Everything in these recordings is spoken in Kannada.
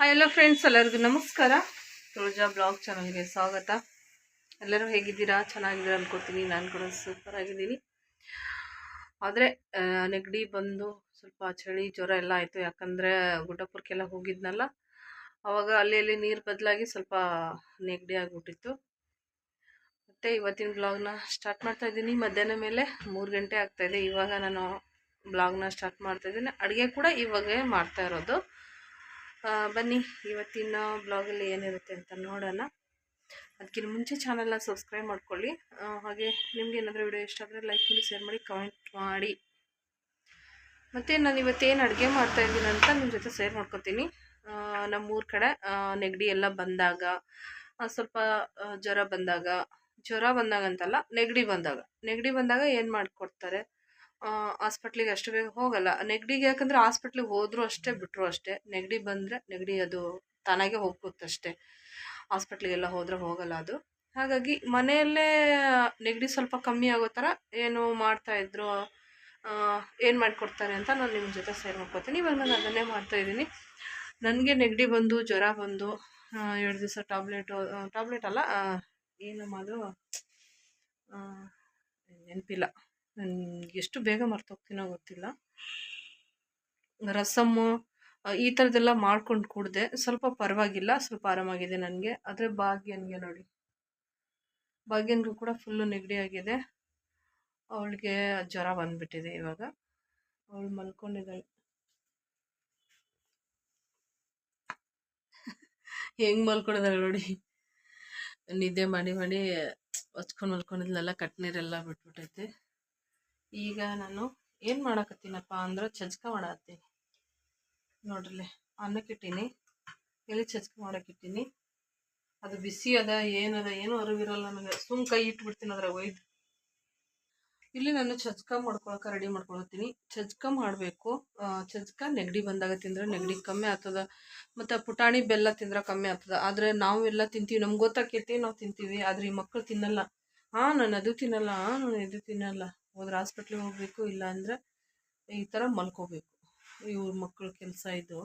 ಹಾಯ್ ಎಲ್ಲೋ ಫ್ರೆಂಡ್ಸ್ ಎಲ್ಲರಿಗೂ ನಮಸ್ಕಾರ. ತುಳಜಾ ಬ್ಲಾಗ್ ಚಾನಲ್ಗೆ ಸ್ವಾಗತ. ಎಲ್ಲರೂ ಹೇಗಿದ್ದೀರಾ? ಚೆನ್ನಾಗಿದ್ದೀರಾ ಅನ್ಕೋತೀನಿ ನಾನು ಕೂಡ ಸೂಪರ್ ಆಗಿದ್ದೀನಿ. ಆದರೆ ನೆಗಡಿ ಬಂದು ಸ್ವಲ್ಪ ಚಳಿ ಜ್ವರ ಎಲ್ಲ ಆಯಿತು. ಯಾಕಂದರೆ, ಗುಡ್ಡಪುರಕ್ಕೆಲ್ಲ ಹೋಗಿದ್ನಲ್ಲ. ಅವಾಗ ಅಲ್ಲಿ ಅಲ್ಲಿ ನೀರು ಬದಲಾಗಿ ಸ್ವಲ್ಪ ನೆಗಡಿ ಆಗಿಬಿಟ್ಟಿತ್ತು. ಮತ್ತು ಇವತ್ತಿನ ಬ್ಲಾಗ್ನ ಸ್ಟಾರ್ಟ್ ಮಾಡ್ತಾ ಇದ್ದೀನಿ. ಮಧ್ಯಾಹ್ನ ಮೇಲೆ ಮೂರು ಗಂಟೆ ಆಗ್ತಾಯಿದೆ ಇವಾಗ ನಾನು ಬ್ಲಾಗ್ನ ಸ್ಟಾರ್ಟ್ ಮಾಡ್ತಾ ಇದ್ದೀನಿ. ಅಡುಗೆ ಕೂಡ ಇವಾಗೇ ಮಾಡ್ತಾ ಇರೋದು. ಬನ್ನಿ, ಇವತ್ತಿನ ಬ್ಲಾಗಲ್ಲಿ ಏನಿರುತ್ತೆ ಅಂತ ನೋಡೋಣ. ಅದಕ್ಕಿಂತ ಮುಂಚೆ ಚಾನಲ್ನ ಸಬ್ಸ್ಕ್ರೈಬ್ ಮಾಡ್ಕೊಳ್ಳಿ. ಹಾಗೆ ನಿಮ್ಗೆ ಏನಾದರೂ ವಿಡಿಯೋ ಇಷ್ಟ ಆದರೆ ಲೈಕ್ ಮಾಡಿ ಶೇರ್ ಮಾಡಿ ಕಮೆಂಟ್ ಮಾಡಿ. ಮತ್ತು ನಾನು ಇವತ್ತೇನು ಅಡುಗೆ ಮಾಡ್ತಾ ಇದ್ದೀನಿ ಅಂತ ನಿಮ್ಮ ಜೊತೆ ಶೇರ್ ಮಾಡ್ಕೊತೀನಿ. ನಮ್ಮೂರ ಕಡೆ ನೆಗಡಿ ಎಲ್ಲ ಬಂದಾಗ ಸ್ವಲ್ಪ ಜ್ವರ ಬಂದಾಗ ಜ್ವರ ಬಂದಾಗ ಅಂತಲ್ಲ ನೆಗಡಿ ಬಂದಾಗ. ನೆಗಡಿ ಬಂದಾಗ ಏನು ಮಾಡಿಕೊಡ್ತಾರೆ? ಹಾಸ್ಪಿಟ್ಲಿಗೆ ಅಷ್ಟು ಬೇಗ ಹೋಗಲ್ಲ. ನೆಗಡಿಗೆ ಯಾಕಂದರೆ ಹಾಸ್ಪಿಟ್ಲಿಗೆ ಹೋದರೂ ಅಷ್ಟೇ ಬಿಟ್ಟರು ಅಷ್ಟೇ. ನೆಗಡಿ ಬಂದರೆ ನೆಗಡಿ ಅದು ತಾನಾಗೆ ಹೋಗುತ್ತಷ್ಟೇ ಹಾಸ್ಪಿಟ್ಲಿಗೆಲ್ಲ ಹೋದರೆ ಹೋಗಲ್ಲ ಅದು. ಹಾಗಾಗಿ ಮನೆಯಲ್ಲೇ ನೆಗಡಿ ಸ್ವಲ್ಪ ಕಮ್ಮಿ ಆಗೋ ಥರ ಏನು ಮಾಡ್ತಾಯಿದ್ರು ಏನು ಮಾಡಿಕೊಡ್ತಾರೆ ಅಂತ ನಾನು ನಿಮ್ಮ ಜೊತೆ ಸೇರ್ ಮಾಡ್ಕೊತೀನಿ. ಇವಾಗ ನಾನು ಅದನ್ನೇ ಮಾಡ್ತಾಯಿದ್ದೀನಿ ನನಗೆ ನೆಗಡಿ ಬಂದು, ಜ್ವರ ಬಂದು ಎರಡು ದಿವಸ ಟ್ಯಾಬ್ಲೆಟು ಟ್ಯಾಬ್ಲೆಟ್ ಅಲ್ಲ ಏನು ಏನಮ್ಮ ಅದು ನೆನಪಿಲ್ಲ. ಎಷ್ಟು ಬೇಗ ಮರ್ತೋಗ್ತೀನೋ ಗೊತ್ತಿಲ್ಲ. ರಸಮ್ಮು ಈ ಥರದ್ದೆಲ್ಲ ಮಾಡ್ಕೊಂಡು ಕುಡಿದೆ ಸ್ವಲ್ಪ ಪರವಾಗಿಲ್ಲ, ಸ್ವಲ್ಪ ಆರಾಮಾಗಿದೆ ನನಗೆ. ಆದರೆ ಭಾಗ್ಯನಿಗೆ ನೋಡಿ. ಭಾಗ್ಯನಿಗೂ ಕೂಡ ಫುಲ್ಲು ನೆಗಡಿ ಆಗಿದೆ. ಅವಳಿಗೆ ಜ್ವರ ಬಂದ್ಬಿಟ್ಟಿದೆ ಇವಾಗ. ಅವಳು ಮಲ್ಕೊಂಡಿದ್ದಾಳೆ. ಹೆಂಗೆ ಮಲ್ಕೊಂಡಿದ್ದಾಳೆ ನೋಡಿ. ನಿದ್ದೆ ಮಾಡಿ ಮಾಡಿ ಹೊಚ್ಕೊಂಡು ಮಲ್ಕೊಂಡಿದ್ಲೆಲ್ಲ ಕಟ್ನೀರೆಲ್ಲ ಬಿಟ್ಬಿಟ್ಟೈತೆ. ಈಗ ನಾನು ಏನು ಮಾಡಕತ್ತೀನಪ್ಪ ಅಂದ್ರೆ ಚಜ್ಕ ಮಾಡತ್ತೀನಿ. ನೋಡ್ರಿ ಅನ್ನಕ್ಕಿಟ್ಟೀನಿ ಎಲ್ಲಿ ಚಜ್ಕ ಮಾಡಕ್ಕಿಟ್ಟೀನಿ ಅದು ಬಿಸಿ ಅದ ಏನದ ಏನೂ ಅರಿವಿರಲ್ಲ ನನಗೆ. ಸುಮ್ ಕೈ ಇಟ್ಬಿಡ್ತೀನಿ ಅದ್ರಾಗ ಒಯ್ದು. ಇಲ್ಲಿ ನಾನು ಚಜ್ಕ ಮಾಡ್ಕೊಳಕ್ಕೆ ರೆಡಿ ಮಾಡ್ಕೊಳತ್ತೀನಿ. ಚಜ್ಕ ಮಾಡಬೇಕು ಚಜ್ಕ ನೆಗಡಿ ಬಂದಾಗ ತಿಂದ್ರೆ ನೆಗಡಿ ಕಮ್ಮಿ ಆಗ್ತದ. ಮತ್ತು ಪುಟಾಣಿ ಬೆಲ್ಲ ತಿಂದ್ರೆ ಕಮ್ಮಿ ಆಗ್ತದ. ಆದರೆ ನಾವೆಲ್ಲ ತಿಂತೀವಿ. ನಮ್ಗೆ ಗೊತ್ತಾಕೈತಿ, ನಾವು ತಿಂತೀವಿ. ಆದರೆ ಈ ಮಕ್ಕಳು ತಿನ್ನಲ್ಲ. ಹಾಂ ನಾನು ಅದು ತಿನ್ನಲ್ಲ ನಾನು ಇದು ತಿನ್ನಲ್ಲ. ಹೋದ್ರೆ ಹಾಸ್ಪಿಟ್ಲಿಗೆ ಹೋಗಬೇಕು ಇಲ್ಲ ಅಂದರೆ ಈ ಥರ ಮಲ್ಕೋಬೇಕು. ಇವ್ರ ಮಕ್ಕಳ ಕೆಲಸ ಇದು.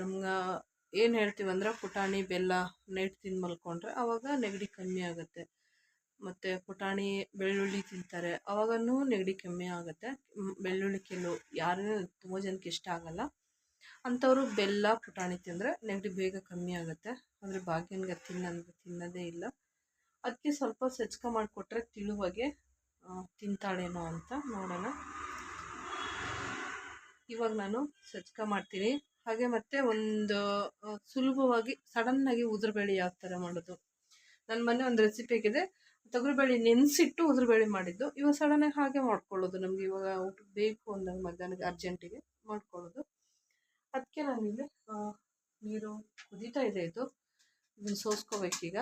ನಮ್ಗೆ ಏನು ಹೇಳ್ತೀವಿ ಅಂದ್ರೆ ಪುಟಾಣಿ, ಬೆಲ್ಲ ನೈಟ್ ತಿಂದು ಮಲ್ಕೊಂಡ್ರೆ ಆವಾಗ ನೆಗಡಿ ಕಮ್ಮಿ ಆಗುತ್ತೆ. ಮತ್ತು ಪುಟಾಣಿ, ಬೆಳ್ಳುಳ್ಳಿ ತಿಂತಾರೆ ಆವಾಗೂ ನೆಗಡಿ ಕಮ್ಮಿ ಆಗುತ್ತೆ. ಬೆಳ್ಳುಳ್ಳಿ ಕೆಲವು ಯಾರೂ ತುಂಬ ಜನಕ್ಕೆ ಇಷ್ಟ ಆಗಲ್ಲ. ಅಂಥವ್ರು ಬೆಲ್ಲ, ಪುಟಾಣಿ ತಿಂದರೆ ನೆಗಡಿ ಬೇಗ ಕಮ್ಮಿ ಆಗುತ್ತೆ. ಅಂದರೆ ಭಾಗ್ಯನಿಗೆ ತಿನ್ನಂದ್ರೆ ತಿನ್ನೋದೇ ಇಲ್ಲ. ಅದಕ್ಕೆ ಸ್ವಲ್ಪ ಸಜ್ಜಕ ಮಾಡಿಕೊಟ್ರೆ ತಿಳುವಾಗೆ ತಿಂತಾಳೇನೋ ಅಂತ ನೋಡೋಣ. ಇವಾಗ ನಾನು ಸಜ್ಕ ಮಾಡ್ತೀನಿ. ಹಾಗೆ ಮತ್ತೆ ಒಂದು ಸುಲಭವಾಗಿ ಸಡನ್ನಾಗಿ ಉದುರುಬೇಳೆ ಯಾವ ಥರ ಮಾಡೋದು. ನನ್ನ ಮನೆ ಒಂದು ರೆಸಿಪಿ ಆಗಿದೆ ತೊಗರಿಬೇಳೆ ನೆನೆಸಿಟ್ಟು ಉದುರುಬೇಳೆ ಮಾಡಿದ್ದು. ಇವಾಗ ಸಡನ್ನಾಗಿ ಹಾಗೆ ಮಾಡ್ಕೊಳ್ಳೋದು. ನಮ್ಗೆ ಇವಾಗ ಊಟ ಬೇಕು ಅಂದಾಗ ಮಧ್ಯಾಹ್ನಕ್ಕೆ ಅರ್ಜೆಂಟಿಗೆ ಮಾಡ್ಕೊಳ್ಳೋದು. ಅದಕ್ಕೆ ನಾನಿಲ್ಲಿ ನೀರು ಕುದೀತಾ ಇದೆ ಇದು. ಇದನ್ನು ಸೋಸ್ಕೋಬೇಕೀಗ.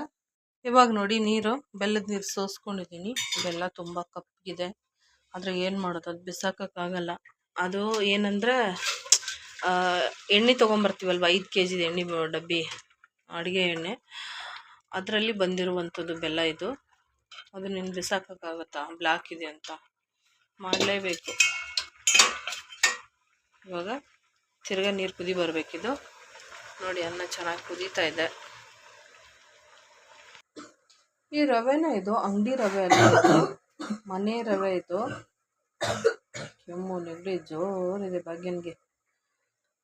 ಇವಾಗ ನೋಡಿ ನೀರು, ಬೆಲ್ಲದ ನೀರು ಸೋಸ್ಕೊಂಡಿದ್ದೀನಿ ಬೆಲ್ಲ ತುಂಬ ಕಪ್ಪಗಿದೆ ಆದರೆ ಏನು ಮಾಡೋದು? ಅದು ಬಿಸಾಕೋಕ್ಕಾಗಲ್ಲ. ಅದು ಏನಂದರೆ ಎಣ್ಣೆ ತೊಗೊಂಬರ್ತೀವಲ್ವ? ಐದು ಕೆ ಜಿದು ಎಣ್ಣೆ ಡಬ್ಬಿ, ಅಡುಗೆ ಎಣ್ಣೆ. ಅದರಲ್ಲಿ ಬಂದಿರುವಂಥದ್ದು ಬೆಲ್ಲ ಇದು. ಅದು ನೀನು ಬಿಸಾಕೋಕ್ಕಾಗತ್ತಾ? ಬ್ಲ್ಯಾಕ್ ಇದೆ ಅಂತ. ಮಾಡಲೇಬೇಕು. ಇವಾಗ ತಿರ್ಗಾ ನೀರು ಕುದಿ ಬರಬೇಕಿದು. ನೋಡಿ ಅನ್ನ ಚೆನ್ನಾಗಿ ಕುದೀತಾ ಇದೆ. ಈ ರವೆನ ಇದು? ಅಂಗಡಿ ರವೆ ಅಲ್ಲ ಮನೆ ರವೆ ಇದು? ಕೆಮ್ಮು, ನೆಗಡಿ ಜೋರಿದೆ ಭಾಗ್ಯನ್ಗೆ.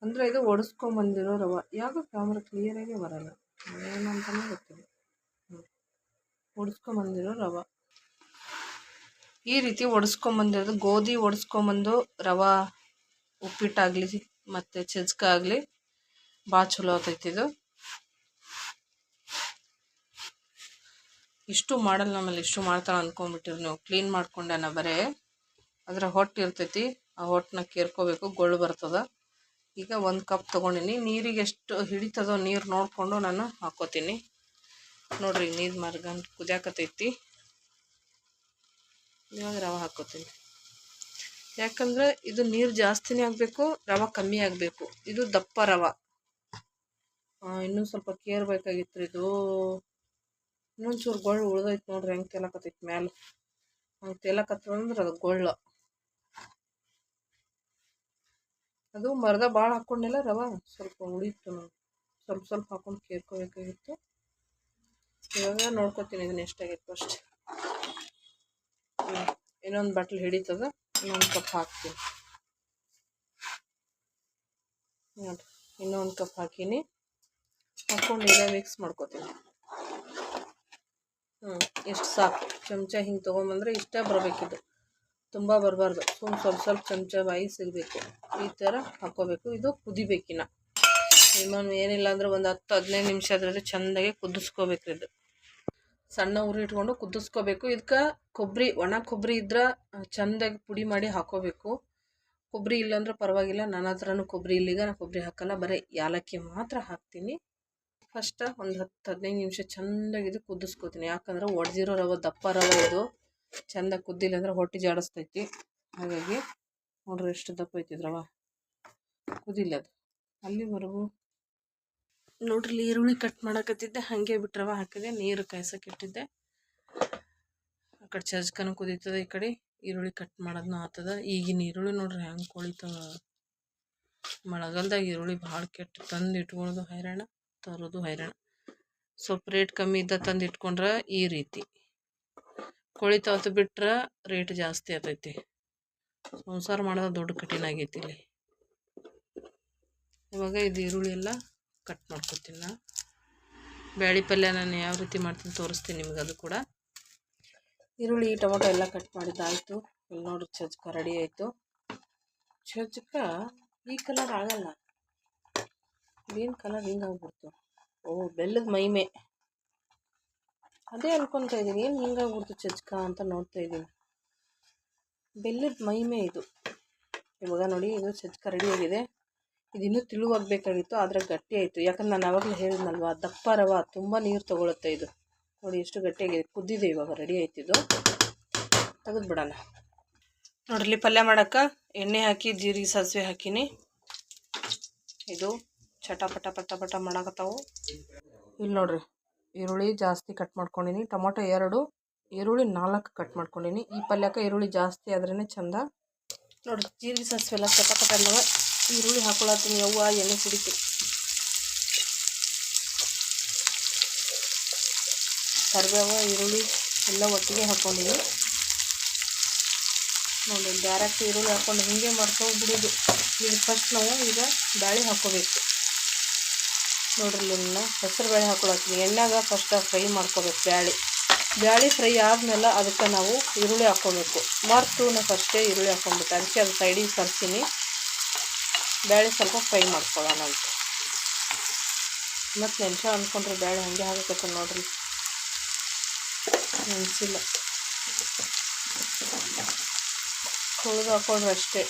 ಅಂದರೆ ಇದು ಒಡಿಸ್ಕೊಂಬಂದಿರೋ ರವೆ. ಯಾಕೋ ಕ್ಯಾಮ್ರಾ ಕ್ಲಿಯರಾಗಿ ಬರಲ್ಲ. ಏನಂತಲೇ ಗೊತ್ತಿಲ್ಲ. ಒಡಿಸ್ಕೊಂಬಂದಿರೋ ರವೆ. ಈ ರೀತಿ ಒಡಿಸ್ಕೊಂಬಂದಿರೋದು ಗೋಧಿ ಒಡಿಸ್ಕೊಂಬಂದು ರವೆ ಉಪ್ಪಿಟ್ಟಾಗಲಿ, ಮತ್ತು ಆಗಲಿ ಭಾಳ ಚಲೋ ಆಗ್ತೈತಿ ಇಷ್ಟು ಮಾಡಲ್ಲ ನಮ್ಮಲ್ಲಿ ಇಷ್ಟು ಮಾಡ್ತಾಳೆ ಅಂದ್ಕೊಂಡ್ಬಿಟ್ಟಿರಿ ನೀವು. ಕ್ಲೀನ್ ಮಾಡ್ಕೊಂಡೆನ ಬರೇ. ಅದರ ಹೊಟ್ಟು ಇರ್ತೈತಿ, ಆ ಹೊಟ್ಟನ್ನ ಕೇರ್ಕೋಬೇಕು ಗೊಳ್ಳು ಬರ್ತದ. ಈಗ ಒಂದು ಕಪ್ ತೊಗೊಂಡಿನಿ. ನೀರಿಗೆ ಎಷ್ಟು ಹಿಡಿತದೋ ನೀರು ನೋಡಿಕೊಂಡು ನಾನು ಹಾಕೋತೀನಿ. ನೋಡ್ರಿ, ನೀರು ಮಾರ್ಗ ಕುದಿಯಾಕತೈತಿ. ಇವಾಗ ರವೆ ಹಾಕೋತೀನಿ. ಯಾಕಂದರೆ ಇದು ನೀರು ಜಾಸ್ತಿನೇ ಆಗಬೇಕು, ರವೆ ಕಮ್ಮಿ ಆಗಬೇಕು. ಇದು ದಪ್ಪ ರವೆ. ಇನ್ನೂ ಸ್ವಲ್ಪ ಕೇರ್ ಬೇಕಾಗಿತ್ತು ರೀ ಇದು. ಇನ್ನೊಂಚೂರು ಗೊಳ್ಳು ಉಳ್ದೈತೆ ನೋಡ್ರಿ ಹೆಂಗೆ ತೇಲಕತ್ತೈತಿ ಮ್ಯಾಲೆ. ಹಂಗೆ ತೇಲಕತ್ತದಂದ್ರೆ ಅದು ಗೊಳ್ಳು. ಅದು ಮರದ ಭಾಳ ಹಾಕ್ಕೊಂಡಿಲ್ಲ ರವ ಸ್ವಲ್ಪ ಉಳಿತು ಸ್ವಲ್ಪ ಸ್ವಲ್ಪ ಹಾಕೊಂಡು ಕೇರ್ಕೋಬೇಕಾಗಿತ್ತು. ಇವಾಗ ನೋಡ್ಕೊತೀನಿ ಇದನ್ನ ಎಷ್ಟಾಗಿತ್ತು ಅಷ್ಟೆ ಇನ್ನೊಂದು ಬಟ್ಲ್ ಹಿಡಿತದ, ಇನ್ನೊಂದು ಕಪ್ ಹಾಕ್ತೀನಿ. ನೋಡಿರಿ, ಇನ್ನೊಂದು ಕಪ್ ಹಾಕೀನಿ. ಹಾಕ್ಕೊಂಡು ಈಗ ಮಿಕ್ಸ್ ಮಾಡ್ಕೊತೀನಿ. ಎಷ್ಟು ಸಾಕು. ಚಮಚ ಹಿಂಗೆ ತೊಗೊಂಬಂದ್ರೆ ಇಷ್ಟೇ ಬರಬೇಕಿದು. ತುಂಬ ಬರಬಾರ್ದು. ಸುಮ್ಮನೆ ಸ್ವಲ್ಪ ಸ್ವಲ್ಪ ಚಮಚ ಬಾಯಿ ಸಿಗಬೇಕು. ಈ ಥರ ಹಾಕ್ಕೋಬೇಕು ಇದು ಕುದಿಬೇಕಿನ. ಇನ್ನೊಂದು ಏನಿಲ್ಲ ಅಂದರೆ ಒಂದು ಹತ್ತು ಹದಿನೈದು ನಿಮಿಷ ಅದರಲ್ಲಿ ಚೆಂದಾಗಿ ಕುದಿಸ್ಕೋಬೇಕು ಇದು. ಸಣ್ಣ ಉರಿ ಇಟ್ಕೊಂಡು ಕುದಿಸ್ಕೋಬೇಕು. ಇದಕ್ಕೆ ಕೊಬ್ಬರಿ ಒಣ ಕೊಬ್ಬರಿ ಇದ್ರೆ ಚೆಂದಾಗಿ ಪುಡಿ ಮಾಡಿ ಹಾಕೋಬೇಕು. ಕೊಬ್ಬರಿ ಇಲ್ಲಾಂದ್ರೆ ಪರವಾಗಿಲ್ಲ. ನನ್ನ ಹತ್ರನೂ ಕೊಬ್ಬರಿ ಇಲ್ಲಿಗ ನಾನು ಕೊಬ್ಬರಿ ಹಾಕಲ್ಲ. ಬರೀ ಯಾಲಕ್ಕಿ ಮಾತ್ರ ಹಾಕ್ತೀನಿ. ಫಸ್ಟ್ ಒಂದು ಹತ್ತು ಹದಿನೈದು ನಿಮಿಷ ಚೆಂದಾಗಿ ಇದು ಕುದಿಸ್ಕೋತೀನಿ. ಯಾಕಂದ್ರೆ ಒಡೆದಿರೋ ರವೆ, ದಪ್ಪ ರವೆ ಇದು ಚೆಂದ ಕುದ್ದಿಲ್ಲ ಅಂದ್ರೆ ಹೊಟ್ಟೆ ಜಾಡಿಸ್ತೈತಿ. ಹಾಗಾಗಿ ನೋಡ್ರಿ ಎಷ್ಟು ದಪ್ಪ ಐತಿ ಕುದಿಲ್ಲ ಅದು. ಅಲ್ಲಿವರೆಗೂ ನೋಡ್ರಿ ಈರುಳ್ಳಿ ಕಟ್ ಮಾಡಕತ್ತಿದ್ದೆ. ಹಾಗೆ ಬಿಟ್ಟು ರವೆ ಹಾಕಿದೆ. ನೀರು ಕಾಯ್ಸಕ್ಕೆ ಇಟ್ಟಿದ್ದೆ. ಆ ಕಡೆ ಚಜ್ಕನ ಕುದೀತದೆ ಈ ಕಡೆ. ಈರುಳ್ಳಿ ಕಟ್ ಮಾಡೋದನ್ನ ಆತದ. ಈಗಿನ ಈರುಳ್ಳಿ ನೋಡ್ರಿ ಹೆಂಗೆ ಕೊಳಿತಾವ ಮಳೆಗಾಲ್ದಾಗ ಈರುಳ್ಳಿ ಭಾಳ ಕೆಟ್ಟು ತಂದು ಇಟ್ಕೊಳ್ಳೋದು ಹೈರಾಣ. ತರೋದು ಹೈರಾಣ. ಸ್ವಲ್ಪ ರೇಟ್ ಕಮ್ಮಿ ಇದ್ದ ತಂದು ಇಟ್ಕೊಂಡ್ರೆ ಈ ರೀತಿ. ಕೊಳಿತಾವತ್ತು ಬಿಟ್ರೆ ರೇಟ್ ಜಾಸ್ತಿ ಆಗ್ತೈತಿ ಸಂಸಾರ ಮಾಡೋದು ದೊಡ್ಡ ಕಠಿಣ ಆಗೈತಿ ಇಲ್ಲಿ. ಇವಾಗ ಇದು ಈರುಳ್ಳಿ ಎಲ್ಲ ಕಟ್ ಮಾಡ್ಕೊತೀನಿ ನಾ. ಬ್ಯಾಳಿ ಪಲ್ಯ ನಾನು ಯಾವ ರೀತಿ ಮಾಡ್ತೀನಿ ತೋರಿಸ್ತೀನಿ ನಿಮ್ಗೆ ಅದು ಕೂಡ. ಈರುಳ್ಳಿ, ಟೊಮೊಟೊ ಎಲ್ಲ ಕಟ್ ಮಾಡಿದ್ದಾಯಿತು ಇಲ್ಲಿ ನೋಡಿ ಚಜ್ಕ ರೆಡಿ ಆಯಿತು. ಚಜ್ಕ ಈ ಕಲರ್ ಆಗಲ್ಲ. ಏನು ಕಲರ್ ಹಿಂಗೆ ಓ ಬೆಲ್ಲದ ಮೈಮೆ. ಅದೇ ಅನ್ಕೊತಾ ಇದ್ದೀನಿ. ಏನು ಹಿಂಗಾಗ್ಬಿಡ್ತು ಚಚ್ಕ ಅಂತ ನೋಡ್ತಾ ಇದ್ದೀನಿ. ಬೆಲ್ಲದ ಮೈಮೆ ಇದು. ಇವಾಗ ನೋಡಿ, ಇದು ಚಜ್ಕ ರೆಡಿಯಾಗಿದೆ ಇದು ಇನ್ನೂ ತಿಳುವಾಗಬೇಕಾಗಿತ್ತು, ಆದರೆ ಗಟ್ಟಿ ಆಯಿತು. ಯಾಕಂದ್ರೆ ನಾನು ಆವಾಗಲೇ ಹೇಳಿದ್ನಲ್ವ, ದಪ್ಪ ರವ, ತುಂಬ ನೀರು ತೊಗೊಳುತ್ತೆ ಇದು. ನೋಡಿ, ಎಷ್ಟು ಗಟ್ಟಿಯಾಗಿದೆ. ಕುದ್ದಿದೆ ಇವಾಗ ರೆಡಿ ಆಯ್ತು ಇದು. ತೆಗೆದು ಬಿಡೋಣ. ನೋಡ್ರಿ, ಪಲ್ಯ ಮಾಡೋಕೆ ಎಣ್ಣೆ ಹಾಕಿ, ಜೀರಿಗೆ ಸಾಸಿವೆ ಹಾಕಿನಿ. ಇದು ಚಟ ಪಟ ಪಟ ಪಟ ಮಾಡಕತ್ತಾವು. ಇಲ್ಲಿ ನೋಡ್ರಿ, ಈರುಳ್ಳಿ ಜಾಸ್ತಿ ಕಟ್ ಮಾಡ್ಕೊಂಡಿನಿ. ಟೊಮೊಟೊ ಎರಡು, ಈರುಳ್ಳಿ ನಾಲ್ಕು ಕಟ್ ಮಾಡ್ಕೊಂಡಿನಿ. ಈ ಪಲ್ಯಕ್ಕೆ ಈರುಳ್ಳಿ ಜಾಸ್ತಿ ಆದ್ರೇ ಚಂದ. ನೋಡ್ರಿ, ಜೀರಿಗೆ ಸಾಸಿವೆ ಎಲ್ಲ ಚಟ ಪಟ ಅಂದವ. ಈರುಳ್ಳಿ ಹಾಕೊಳತ್ತೀನಿ ಯವ್ವ, ಎಣ್ಣೆ ಕುಡಿತು ಕರಿಬೇವು, ಈರುಳ್ಳಿ ಎಲ್ಲ ಒಟ್ಟಿಗೆ ಹಾಕ್ಕೊಂಡಿನಿ ನೋಡಿ ಡೈರೆಕ್ಟ್ ಈರುಳ್ಳಿ ಹಾಕ್ಕೊಂಡು ಹಿಂಗೆ ಮಾಡ್ಕೊಂಡು ಈಗ ಫಸ್ಟ್ ನಾವು ಈಗ ಬ್ಯಾಳಿ ಹಾಕ್ಕೋಬೇಕು ನೋಡ್ರಿ ಇನ್ನ ಹೆಸರು ಬೇಳೆ ಹಾಕೊಳತ್ತೀನಿ ಎಣ್ಣೆಗೆ ಫಸ್ಟ್ ಫ್ರೈ ಮಾಡ್ಕೋಬೇಕು ಬ್ಯಾಳಿ. ಬ್ಯಾಳಿ ಫ್ರೈ ಆದಮೇಲೆ ಅದಕ್ಕೆ ನಾವು ಈರುಳ್ಳಿ ಹಾಕ್ಕೋಬೇಕು. ಮರ್ತು ನಾವು ಫಸ್ಟೇ ಈರುಳ್ಳಿ ಹಾಕೊಬೇಕು ಅದಕ್ಕೆ ಅದು ಸೈಡಿಗೆ ತರ್ತೀನಿ. ಬ್ಯಾಳಿ ಸ್ವಲ್ಪ ಫ್ರೈ ಮಾಡ್ಕೊಳ್ಳೋಣ ಅಂತ. ಮತ್ತು ನೆನ್ಸ ಅಂದ್ಕೊಂಡ್ರೆ ಬ್ಯಾಳೆ ಹಂಗೆ ಆಗುತ್ತೆ ನೋಡ್ರಿ. ನೆನೆಸಿಲ್ಲ. ತೊಳೆದು ಹಾಕೊಂಡ್ರೆ ಅಷ್ಟೇ.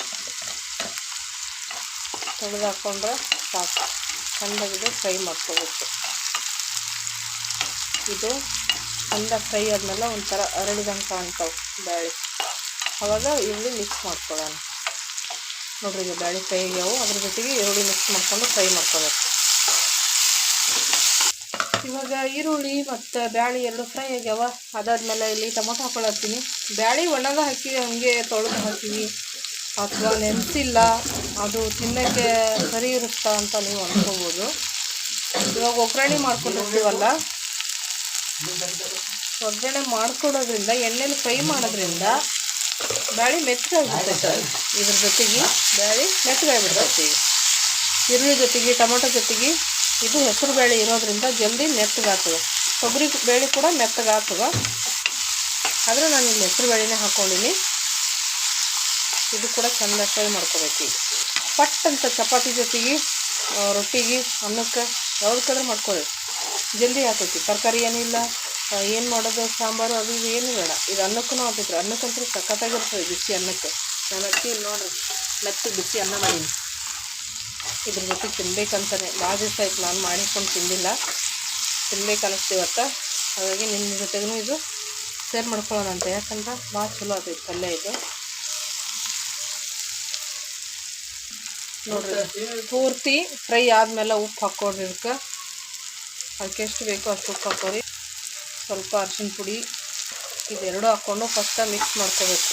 ತೊಳೆದು ಹಾಕೊಂಡ್ರೆ ಸಾಕು. ಚೆಂದಾಗಿದೆ ಫ್ರೈ ಮಾಡ್ಕೋಬೇಕು. ಇದು ಚೆಂದ ಫ್ರೈ ಆದಮೇಲೆ ಒಂಥರ ಅರಳಿದಂಗೆ ಕಾಣ್ತಾವೆ ಬ್ಯಾಳಿ. ಆವಾಗ ಈರುಳ್ಳಿ ಮಿಕ್ಸ್ ಮಾಡ್ಕೊಳ್ಳೋಣ. ನೋಡ್ರಿ ಇದು ಬ್ಯಾಳೆ ಫ್ರೈ ಆಗ್ಯಾವು. ಅದ್ರ ಜೊತೆಗೆ ಈರುಳ್ಳಿ ಮಿಕ್ಸ್ ಮಾಡ್ಕೊಂಡು ಫ್ರೈ ಮಾಡ್ಕೋಬೇಕು. ಇವಾಗ ಈರುಳ್ಳಿ ಮತ್ತು ಬ್ಯಾಳಿ ಎರಡು ಫ್ರೈ ಆಗ್ಯಾವ. ಅದಾದ್ಮೇಲೆ ಇಲ್ಲಿ ಟೊಮೊಟೊ ಹಾಕೊಳತ್ತೀನಿ ಬ್ಯಾಳಿ ಒಣಗ ಹಾಕಿ ಹಂಗೆ ತೊಳೆದು ಹಾಕ್ತೀನಿ ಅಥವಾ ನೆನೆಸಿಲ್ಲ. ಅದು ತಿನ್ನೋಕ್ಕೆ ಸರಿ ಇರುತ್ತ ಅಂತ ನೀವು ಅನ್ಕೋಬೋದು. ಇವಾಗ ಒಗ್ಗರಣೆ ಮಾಡ್ಕೊಂಡಿರ್ತೀವಲ್ಲ? ಒಗ್ಗರಣೆ ಮಾಡ್ಕೊಡೋದ್ರಿಂದ ಎಣ್ಣೆಲಿ ಫ್ರೈ ಮಾಡೋದ್ರಿಂದ ಬ್ಯಾಳೆ ಮೆತ್ತಗಾಗ್ಬಿಡ್ತೈತೆ. ಇದ್ರ ಜೊತೆಗೆ ಬ್ಯಾಳಿ ಮೆತ್ತಗಾಗ್ಬಿಡ್ತೈತಿ. ಈರುಳ್ಳಿ ಜೊತೆಗೆ, ಟೊಮೊಟೊ ಜೊತೆಗೆ ಇದು ಹೆಸರು ಬೇಳೆ ಇರೋದ್ರಿಂದ ಜಲ್ದಿ ಮೆತ್ತಗಾಗ್ತದೆ. ಕೊಬ್ಬರಿ ಬೇಳೆ ಕೂಡ ಮೆತ್ತಗಾಗ್ತದೆ. ಆದರೆ ನಾನು ಇಲ್ಲಿ ಹೆಸರು ಬೇಳೆನೇ ಹಾಕ್ಕೊಂಡಿನಿ ಇದು ಕೂಡ ಚೆಂದ ಫ್ರೈ ಮಾಡ್ಕೋಬೇಕು ಈಗ. ಪಟ್ ಅಂತ ಚಪಾತಿ ಜೊತೆಗೆ ರೊಟ್ಟಿಗೆ, ಅನ್ನಕ್ಕೆ ಯಾವ್ದಕ್ಕಾದ್ರೂ ಮಾಡ್ಕೊಳ್ಳಿ. ಜಲ್ದಿ ಆಗ್ತೈತಿ. ತರಕಾರಿ ಏನಿಲ್ಲ ಏನು ಮಾಡೋದು, ಸಾಂಬಾರು, ಅದು ಇದು ಏನು ಬೇಡ. ಇದು ಅನ್ನಕ್ಕೂ ಆಗ್ತೈತ್ರಿ ಅನ್ನಕ್ಕಂತೂ ಸಖತ್ತಾಗಿರ್ತದೆ ಬಿಸಿ ಅನ್ನಕ್ಕೆ. ನಾನು ಅಕ್ಕಿ ನೋಡ್ರಿ, ಮೆತ್ತ ಬಿಸಿ ಅನ್ನ ಮಾಡೀನಿ. ಇದ್ರ ಜೊತೆ ತಿನ್ಬೇಕಂತಾನೆ. ಭಾಳ ದಿವಸ ಆಯ್ತು ನಾನು ಮಾಡಿಕೊಂಡು ತಿಂದಿಲ್ಲ. ತಿನ್ಬೇಕು ಅನ್ನಿಸ್ತು ಇವತ್ತು. ಹಾಗಾಗಿ ನಿಮ್ಮ ಜೊತೆಗೂ ಇದು ಶೇರ್ ಮಾಡ್ಕೊಳ್ಳೋಣ ಅಂತ ಯಾಕಂದ್ರೆ ಭಾಳ ಚಲೋ ಆಗ್ತೈತೆ ಪಲ್ಯ ಇದು. ನೋಡ್ರಿ. ಪೂರ್ತಿ ಫ್ರೈ ಆದಮೇಲೆ ಉಪ್ಪು ಹಾಕ್ಕೊಡ್ರಿ ಇದಕ್ಕೆ. ಅದಕ್ಕೆ ಎಷ್ಟು ಬೇಕೋ ಅಷ್ಟು ಉಪ್ಪು ಹಾಕೋರಿ ಸ್ವಲ್ಪ ಅರ್ಶಿನ ಪುಡಿ ಇದೆರಡು ಹಾಕ್ಕೊಂಡು ಫಸ್ಟ್ ಮಿಕ್ಸ್ ಮಾಡ್ಕೋಬೇಕು.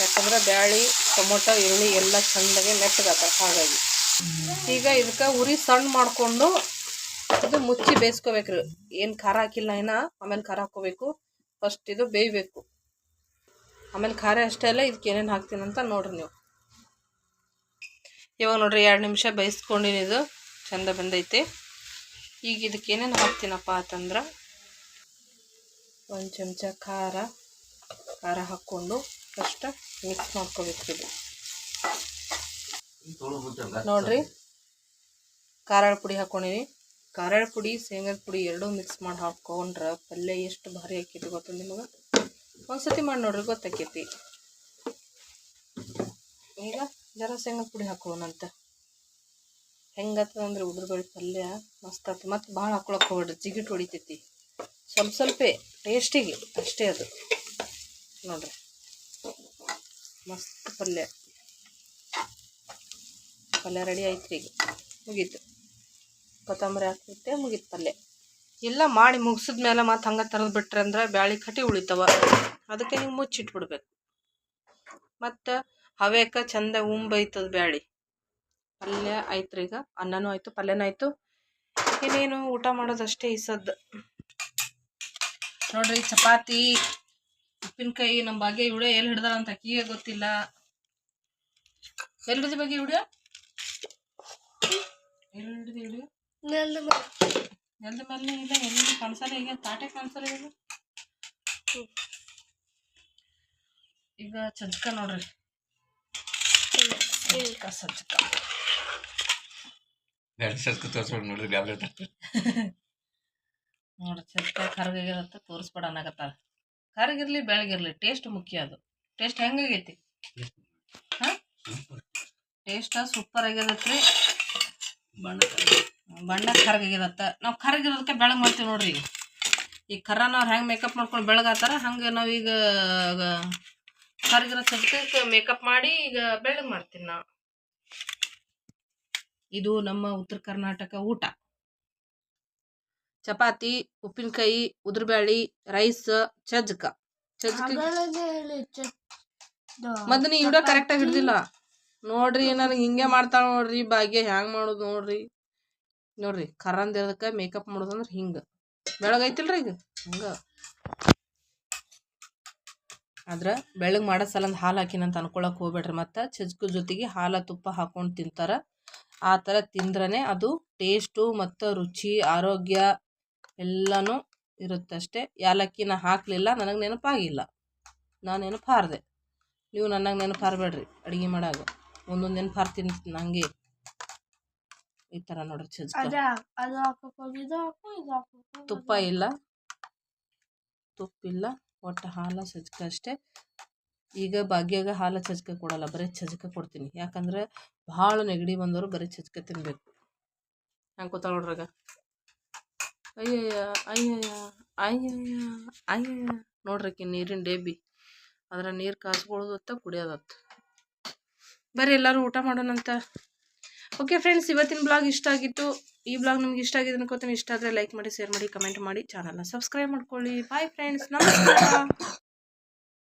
ಯಾಕಂದ್ರೆ ಬ್ಯಾಳಿ, ಟೊಮೊಟೊ, ಈರುಳ್ಳಿ ಎಲ್ಲ ಚೆಂದಾಗಿ ಮೆತ್ತಗಾತ ಹಾಗಾಗಿ. ಈಗ ಇದಕ್ಕೆ ಉರಿ ಸಣ್ಣ ಮಾಡಿಕೊಂಡು ಇದು ಮುಚ್ಚಿ ಬೇಯಿಸ್ಕೋಬೇಕ್ರಿ. ಏನು ಖಾರ ಹಾಕಿಲ್ಲ ಏನ ಆಮೇಲೆ ಖಾರ ಹಾಕೋಬೇಕು ಫಸ್ಟ್ ಇದು ಬೇಯಬೇಕು. ಆಮೇಲೆ ಖಾರ ಅಷ್ಟೇ ಅಲ್ಲ, ಇದಕ್ಕೆ ಏನೇನು ಹಾಕ್ತೀನಂತ ನೋಡ್ರಿ ನೀವು. ಇವಾಗ ನೋಡ್ರಿ ಎರಡು ನಿಮಿಷ ಬೇಯಿಸ್ಕೊಂಡಿನಿ ಇದು. ಚಂದ ಬಂದೈತಿ. ಈಗ ಇದಕ್ಕೆ ಏನೇನು ಹಾಕ್ತೀನಪ್ಪ ಅಂತಂದ್ರೆ ಒಂದು ಚಮಚ ಖಾರ ಖಾರ ಹಾಕ್ಕೊಂಡು ಫಸ್ಟ್ ಮಿಕ್ಸ್ ಮಾಡ್ಕೋಬೇಕು ಇದು ನೋಡ್ರಿ. ಖಾರ ಪುಡಿ ಹಾಕ್ಕೊಂಡಿನಿ ಖಾರ ಪುಡಿ, ಶೇಂಗದ ಪುಡಿ ಎರಡೂ ಮಿಕ್ಸ್ ಮಾಡಿ ಹಾಕ್ಕೊಂಡ್ರೆ ಪಲ್ಯ ಎಷ್ಟು ಭಾರಿ ಆಕೈತಿ ಗೊತ್ತ ನಿಮಗೆ? ಒಂದ್ಸತಿ ಮಾಡಿ ನೋಡ್ರಿ ಗೊತ್ತಾಕೈತಿ. ಈಗ ಜರ ಶೇಂಗದ ಪುಡಿ ಹಾಕೋಣಂತ ಹೆಂಗತ್ತದ ಅಂದ್ರೆ ಉದ್ರಬೇಳೆ ಪಲ್ಯ ಮಸ್ತ್ ಆಗ್ತದೆ ಮತ್ತು ಭಾಳ ಹಾಕೊಳಕ್ಕೆ ಹೋಗ್ಬಿಡ್ರಿ, ಜಿಗಿಟ್ ಹೊಡಿತೈತಿ. ಸ್ವಲ್ಪ ಸ್ವಲ್ಪ, ಟೇಸ್ಟಿಗೆ ಅಷ್ಟೇ ಅದು. ನೋಡ್ರಿ. ಮಸ್ತ್ ಪಲ್ಯ. ಪಲ್ಯ ರೆಡಿ ಆಯ್ತು ಈಗ. ಮುಗೀತು. ಕೊತ್ತಂಬರಿ ಹಾಕ್ಬಿಟ್ಟೆ, ಮುಗೀತು ಪಲ್ಯ. ಎಲ್ಲ ಮಾಡಿ ಮುಗಿಸಿದ ಮೇಲೆ ಮತ್ತೆ ಹಂಗೆ ತರದ್ ಬಿಟ್ರೆ ಅಂದ್ರೆ ಬ್ಯಾಳಿ ಕಟ್ಟಿ ಉಳಿತಾವ. ಅದಕ್ಕೆ ನೀವು ಮುಚ್ಚಿಟ್ಬಿಡ್ಬೇಕು. ಮತ್ತು ಹವ್ಯಾಕ ಚಂದ ಉಂಬೈತದ ಬ್ಯಾಳಿ. ಪಲ್ಯ ಆಯ್ತು ಈಗ ಅನ್ನನೂ ಆಯಿತು ಪಲ್ಯನೂ ಆಯಿತು. ಇನ್ನೇನು ಊಟ ಮಾಡೋದಷ್ಟೇ ಇಸದ್ದು ನೋಡ್ರಿ ಚಪಾತಿ ಉಪ್ಪಿನಕಾಯಿ ನಮ್ಮ ಬಗ್ಗೆ ಇವಡೆ ಎಲ್ಲಿ ಹಿಡ್ದಾರ ಅಂತ ಅಕ್ಕಿಗೆ ಗೊತ್ತಿಲ್ಲ. ಎಲ್ಲಿ ಹಿಡಿದ ಬಗ್ಗೆ ಇವಡ ಎಲ್ಲಿ ಹಿಡಿದಿ ವಿಡಿಯೋ ನೆಲದ ಮೇಲೆ ಇಲ್ಲ ಎಲ್ಲಿ ಕಾಣಿಸಲ್ಲ ಈಗ ತಾಟೆ ಕಾಣಿಸಲ್ಲ ಈಗ ಈಗ ಸಜ್ಜಕ ನೋಡ್ರಿ. ಸಜ್ಜಕ ಎರಡು ನೋಡ್ರಿ ಸಜ್ಜಕ ಕರ್ಗಾಗಿರತ್ತ ತೋರಿಸ್ಬೇಡ ಅನ್ನಕತ್ತಾರ ಕರ್ಗಿರ್ಲಿ, ಬೆಳಗಿರ್ಲಿ ಟೇಸ್ಟ್ ಮುಖ್ಯ ಅದು. ಟೇಸ್ಟ್ ಹೆಂಗಾಗೈತಿ? ಹಾ? ಟೇಸ್ಟ್ ಸೂಪರ್ ಆಗ್ಯದತ್ರಿ ಬಣ್ಣ ಬಣ್ಣ ಕರ್ಗಾಗಿರತ್ತ. ನಾವು ಕರ್ಗಿರೋದಕ್ಕೆ ಬೆಳಗ್ಗೆ ಮಾಡ್ತೀವಿ ನೋಡ್ರಿ ಈಗ. ಈಗ ಕರ ನಾವು ಹೆಂಗೆ ಮೇಕಪ್ ಮಾಡ್ಕೊಂಡು ಬೆಳಗಾತಾರ, ಹಂಗೆ ನಾವೀಗ ಕರ್ಗಿರೋ ಸಜ್ಜಕಕ್ಕೆ ಮೇಕಪ್ ಮಾಡಿ ಈಗ ಬೆಳಗ್ ಮಾಡ್ತೀನಿ ನಾ ಇದು ನಮ್ಮ ಉತ್ತರ ಕರ್ನಾಟಕ ಊಟ. ಚಪಾತಿ ಉಪ್ಪಿನಕಾಯಿ ಉದ್ರಬ್ಯಾಳಿ ರೈಸ್ ಚಜ್ಕ. ಚಜ್ಕ ಮತ್ತೆ ನೀ ಇವ್ಡ ಕರೆಕ್ಟಾಗಿ ಹಿಡ್ದಿಲ್ಲ. ನೋಡ್ರಿ ನನಗೆ ಹಿಂಗೆ ಮಾಡ್ತಾಳ ನೋಡ್ರಿ ಭಾಗ್ಯ ಹ್ಯಾಂಗ್ ಮಾಡೋದು ನೋಡ್ರಿ. ನೋಡ್ರಿ ಕರಂದಿರೋದಕ್ಕೆ ಮೇಕಪ್ ಮಾಡೋದಂದ್ರೆ ಹಿಂಗೆ. ಬೆಳಗೈತಿಲ್ರಿ ಈಗ? ಹಂಗ. ಆದ್ರೆ ಬೆಳಗ್ಗೆ ಮಾಡೋ ಸಲಂದ್ ಹಾಲು ಹಾಕಿನಂತ ಅನ್ಕೊಳಕ್ ಹೋಗ್ಬೇಡ್ರಿ. ಮತ್ತು ಚಜ್ಕು ಜೊತೆಗೆ ಹಾಲು ತುಪ್ಪ ಹಾಕೊಂಡು ತಿಂತಾರ. ಆ ಥರ ತಿಂದ್ರೇ ಅದು ಟೇಸ್ಟು ಮತ್ತು ರುಚಿ ಆರೋಗ್ಯ ಎಲ್ಲನೂ ಇರುತ್ತಷ್ಟೇ ನಾ ಹಾಕಲಿಲ್ಲ ನನಗೆ ನೆನಪಾಗಿಲ್ಲ. ನಾನು ನೆನಪು ಹಾರಿದೆ ನೀವು ನನಗೆ ನೆನಪು ಹಾರಬೇಡ್ರಿ ಅಡುಗೆ ಮಾಡಾಗ. ಒಂದೊಂದು ನೆನಪು ಹಾರ್ತೀನಿ ನನಗೆ ಈ ಥರ ನೋಡ್ರಿ ಚಜ್ಕ. ಅದು ಇಲ್ಲ. ತುಪ್ಪ ಇಲ್ಲ. ತುಪ್ಪಿಲ್ಲ ಒಟ್ಟು ಹಾಲು ಸಜ್ಕ ಅಷ್ಟೇ. ಈಗ ಭಾಗ್ಯಾಗ ಹಾಲು ಸಜ್ಕ ಕೊಡಲ್ಲ, ಬರೀ ಚಜ್ಕ ಕೊಡ್ತೀನಿ. ಯಾಕಂದ್ರೆ ಭಾಳ ನೆಗಡಿ ಬಂದವರು ಬರೀ ಸಜ್ಕ ತಿನ್ನಬೇಕು ಹಂಗೆ ಕೂತಾಳ ನೋಡ್ರಾಗ ಅಯ್ಯಯ್ಯ ಅಯ್ಯಯ್ಯ ಅಯ್ಯಯ್ಯ ಅಯ್ಯಯ್ಯ. ನೋಡ್ರಕ್ಕೆ ನೀರಿನ ಡೇಬಿ. ಅದರ ನೀರು ಕಾಸ್ಕೊಳ್ಳೋದತ್ತ ಕುಡಿಯೋದತ್ತ. ಬರ್ರಿ ಎಲ್ಲರೂ ಊಟ ಮಾಡೋಣಂತ. ಓಕೆ ಫ್ರೆಂಡ್ಸ್ ಇವತ್ತಿನ ಬ್ಲಾಗ್ ಇಷ್ಟ ಆಗಿತ್ತು. ಈ ಬ್ಲಾಗ್ ನಿಮ್ಗೆ ಇಷ್ಟ ಆಗಿದೆ ಅನ್ಕೋತೀನಿ, ಇಷ್ಟ ಆದರೆ ಲೈಕ್ ಮಾಡಿ ಶೇರ್ ಮಾಡಿ ಕಮೆಂಟ್ ಮಾಡಿ ಚಾನಲ್ನ ಸಬ್ಸ್ಕ್ರೈಬ್ ಮಾಡ್ಕೊಳ್ಳಿ. ಬಾಯ್ ಫ್ರೆಂಡ್ಸ್ ನಮಸ್ಕಾರ.